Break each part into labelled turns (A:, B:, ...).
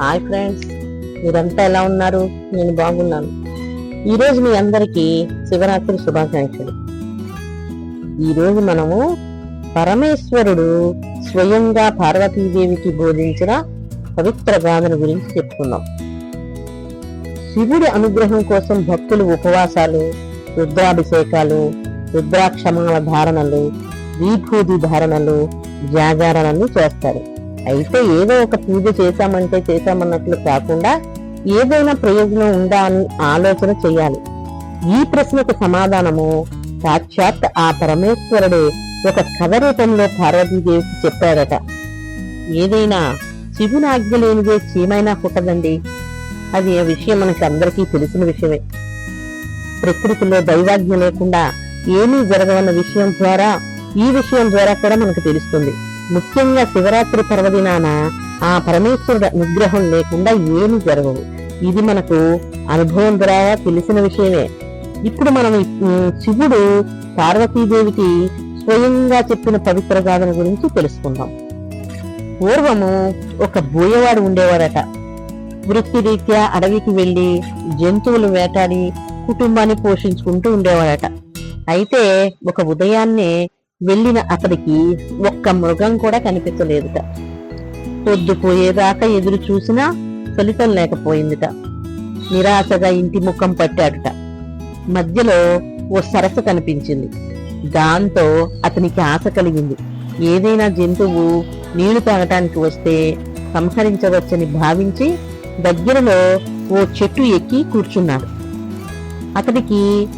A: Hi friends మీరంతా ఎలా ఉన్నారు? నేను బాగున్నాను. ఈరోజు మీ అందరికీ శివరాత్రి శుభాకాంక్షలు. ఈరోజు మనము పరమేశ్వరుడు స్వయంగా పార్వతీదేవికి బోధించిన పవిత్ర గాథను గురించి చెప్పుకుందాం. శివుడి అనుగ్రహం కోసం భక్తులు ఉపవాసాలు రుద్రాభిషేకాలు రుద్రాక్షమాల ధారణలు విభూతి ధారణలు జాగారణలు చేస్తారు. అయితే ఏదో ఒక పూజ చేశామంటే చేశామన్నట్లు కాకుండా ఏదైనా ప్రయోజనం ఉందా అని ఆలోచన చేయాలి. ఈ ప్రశ్నకు సమాధానము సాక్షాత్ ఆ పరమేశ్వరుడే ఒక కథ రూపంలో పార్వతీదేవికి చెప్పాడట ఏదైనా శివుని ఆజ్ఞ లేనిదే చీమైనా పుట్టదండి అది ఆ విషయం మనకి అందరికీ తెలిసిన విషయమే. ప్రకృతిలో దైవాజ్ఞ లేకుండా ఏమీ జరగవన్న విషయం ద్వారా ఈ విషయం ద్వారా కూడా మనకు తెలుస్తుంది. ముఖ్యంగా శివరాత్రి పర్వదినాన ఆ పరమేశ్వరుడు అనుగ్రహం లేకుండా ఏమీ జరగవు ఇది మనకు అనుభవం ద్వారా తెలిసిన విషయమే. ఇప్పుడు మనం శివుడు పార్వతీదేవికి స్వయంగా చెప్పిన పవిత్ర గాథన గురించి తెలుసుకుందాం. పూర్వము ఒక బోయవాడు ఉండేవాడట. వృత్తిరీత్యా అడవికి వెళ్ళి జంతువులు వేటాడి కుటుంబాన్ని పోషించుకుంటూ ఉండేవాడట. అయితే ఒక ఉదయాన్నే వెళ్ళిన అతడికి ఒక్క మృగం కూడా కనిపించలేదుట. పొద్దుపోయేదాకా ఎదురు చూసినా ఫలితం లేకపోయిందిట. నిరాశగా ఇంటి ముఖం పట్టాడుట. మధ్యలో ఓ సరస్సు కనిపించింది. దాంతో అతనికి ఆశ కలిగింది. ఏదైనా జంతువు నీళ్ళు తాగటానికి వస్తే సంహరించవచ్చని భావించి దగ్గరలో ఓ చెట్టు ఎక్కి కూర్చున్నాడు. అతడికి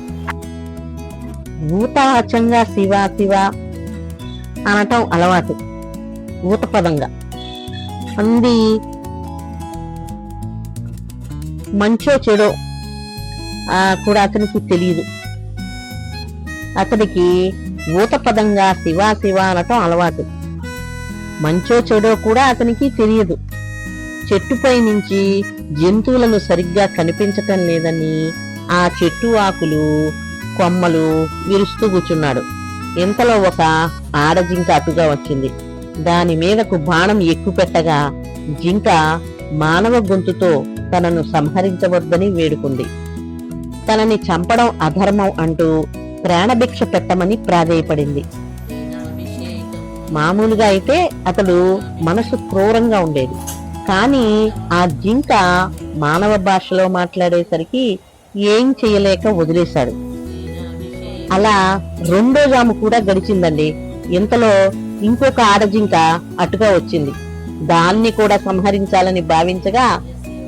A: ఊతాచంగా శివ శివ అనటం అలవాటు. భూతపదంగా అంది మంచో చెడో కూడా అతనికి తెలియదు అతనికి భూతపదంగా పదంగా శివ శివ అనటం అలవాటు. మంచో చెడో కూడా అతనికి తెలియదు చెట్టుపై నుంచి జంతువులను సరిగ్గా కనిపించటం లేదని ఆ చెట్టు ఆకులు కొమ్మలు విరుస్తూ కూర్చున్నాడు. ఇంతలో ఒక ఆడజింక అటుగా వచ్చింది. దాని మీదకు బాణం ఎక్కుపెట్టగా జింక మానవ గొంతుతో తనను సంహరించవద్దని వేడుకుంది. తనని చంపడం అధర్మం అంటూ ప్రాణభిక్ష పెట్టమని ప్రాధేయపడింది. మామూలుగా అయితే అతడు మనసు క్రూరంగా ఉండేది. కానీ ఆ జింక మానవ భాషలో మాట్లాడేసరికి ఏం చేయలేక వదిలేశాడు. అలా రెండో జాము కూడా గడిచిందండి. ఇంతలో ఇంకొక ఆడజింక అటుగా వచ్చింది. దాన్ని కూడా సంహరించాలని భావించగా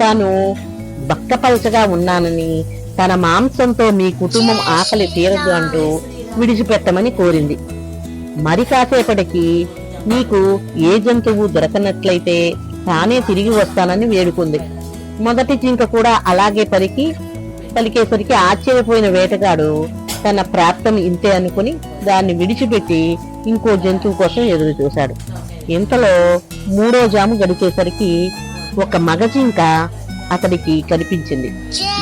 A: తాను బక్కపలచగా ఉన్నానని తన మాంసంతో మీ కుటుంబం ఆకలి తీరదు అంటూ విడిచిపెట్టమని కోరింది. మరి కాసేపటికి నీకు ఏ జంతువు దొరకనట్లయితే తానే తిరిగి వస్తానని వేడుకుంది. మొదటి జింక కూడా అలాగే పలికి పలికేసరికి ఆశ్చర్యపోయిన వేటగాడు తన ప్రాప్తం ఇంతే అనుకుని దాన్ని విడిచిపెట్టి ఇంకో జంతువు కోసం ఎదురు చూశాడు. ఇంతలో మూడో జాము గడిచేసరికి ఒక మగజింక అతడికి కనిపించింది.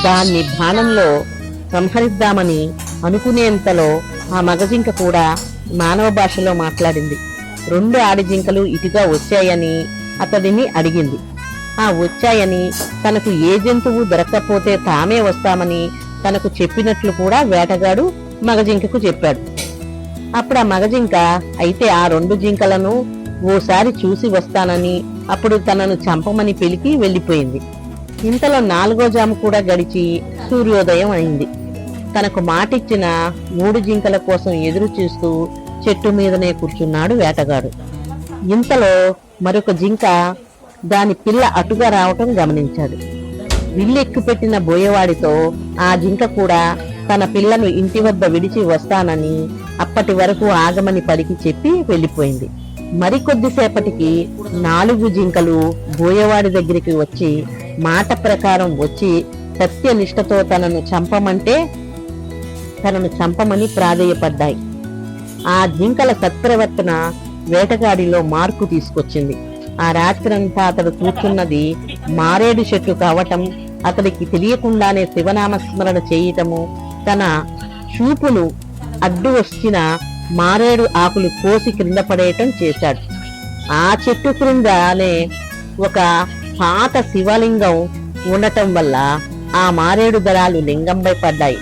A: దాన్ని బాణంలో సంహరిద్దామని అనుకునేంతలో ఆ మగజింక కూడా మానవ భాషలో మాట్లాడింది. రెండు ఆడిజింకలు ఇటుగా వచ్చాయని అతడిని అడిగింది. ఆ వచ్చాయని తనకు ఏ జంతువు దొరక్కపోతే తామే వస్తామని తనకు చెప్పినట్లు కూడా వేటగాడు మగజింకకు చెప్పాడు. అప్పుడు ఆ మగజింక అయితే ఆ రెండు జింకలను ఓసారి చూసి వస్తానని అప్పుడు తనను చంపమని పిలికి వెళ్ళిపోయింది. ఇంతలో నాలుగో జాము కూడా గడిచి సూర్యోదయం అయింది. తనకు మాటిచ్చిన మూడు జింకల కోసం ఎదురు చూస్తూ చెట్టు మీదనే కూర్చున్నాడు వేటగాడు. ఇంతలో మరొక జింక దాని పిల్ల అటుగా రావటం గమనించాడు. విల్లెక్కుపెట్టిన బోయవాడితో ఆ జింక కూడా తన పిల్లను ఇంటి వద్ద విడిచి వస్తానని అప్పటి వరకు ఆగమని పలికి చెప్పి వెళ్ళిపోయింది. మరికొద్దిసేపటికి నాలుగు జింకలు బోయవాడి దగ్గరికి వచ్చి మాట ప్రకారం వచ్చి సత్యనిష్టతో తనను చంపమంటే తనను చంపమని ప్రాధేయపడ్డాయి. ఆ జింకల సత్ప్రవర్తన వేటగాడిలో మార్పు తీసుకొచ్చింది. ఆ రాత్రంతా అతడు కూర్చున్నది మారేడు చెట్టు కావటం అతడికి తెలియకుండానే శివనామస్మరణ చేయటము తన చూపులు అడ్డు వచ్చిన మారేడు ఆకులు కోసి క్రింద పడేయటం చేశాడు. ఆ చెట్టు క్రిందనే ఒక పాత శివలింగం ఉండటం వల్ల ఆ మారేడు దళాలు లింగంపై పడ్డాయి.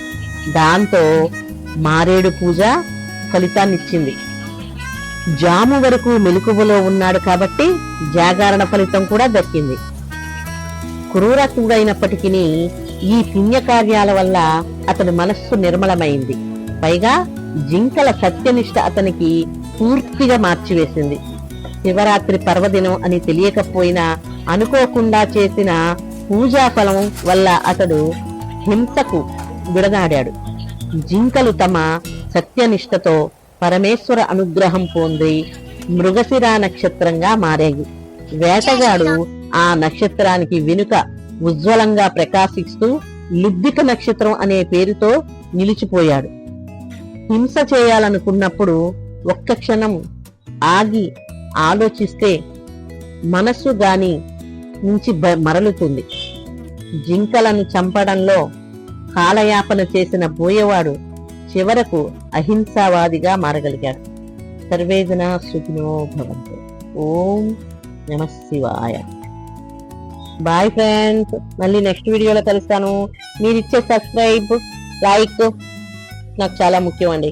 A: దాంతో మారేడు పూజ ఫలితాన్నిచ్చింది. జాము వరకు మెలకువలో ఉన్నాడు కాబట్టి జాగరణ ఫలితం కూడా దక్కింది. క్రూరత్వుడైనప్పటికీ ఈ పుణ్యకార్యాల వల్ల అతని మనస్సు నిర్మలమైంది. పైగా జింకల సత్యనిష్ట అతనికి పూర్తిగా మార్చివేసింది. శివరాత్రి పర్వదినం అని తెలియకపోయినా అనుకోకుండా చేసిన పూజా ఫలం వల్ల అతడు హింసకు విడనాడాడు జింకలు తమ సత్యనిష్టతో పరమేశ్వర అనుగ్రహం పొంది మృగశిర నక్షత్రంగా మారాయి. వేటగాడు ఆ నక్షత్రానికి వెనుక ఉజ్వలంగా ప్రకాశిస్తూ లుబ్ధిక నక్షత్రం అనే పేరుతో నిలిచిపోయాడు. హింస చేయాలనుకున్నప్పుడు ఒక్క క్షణం ఆగి ఆలోచిస్తే మనస్సు గాని నుంచి బ- మరలుతుంది. జింకలను చంపడంలో కాలయాపన చేసిన బోయవాడు చివరకు అహింసావాదిగా మారగలిగాడు. సర్వేదన సుఖినో భవంతు. ఓం నమ శివాయ. బాయ్ ఫ్రెండ్స్ మళ్ళీ నెక్స్ట్ వీడియోలో కలుస్తాను. మీరు ఇచ్చే సబ్స్క్రైబ్ లైక్ నాకు చాలా ముఖ్యం అండి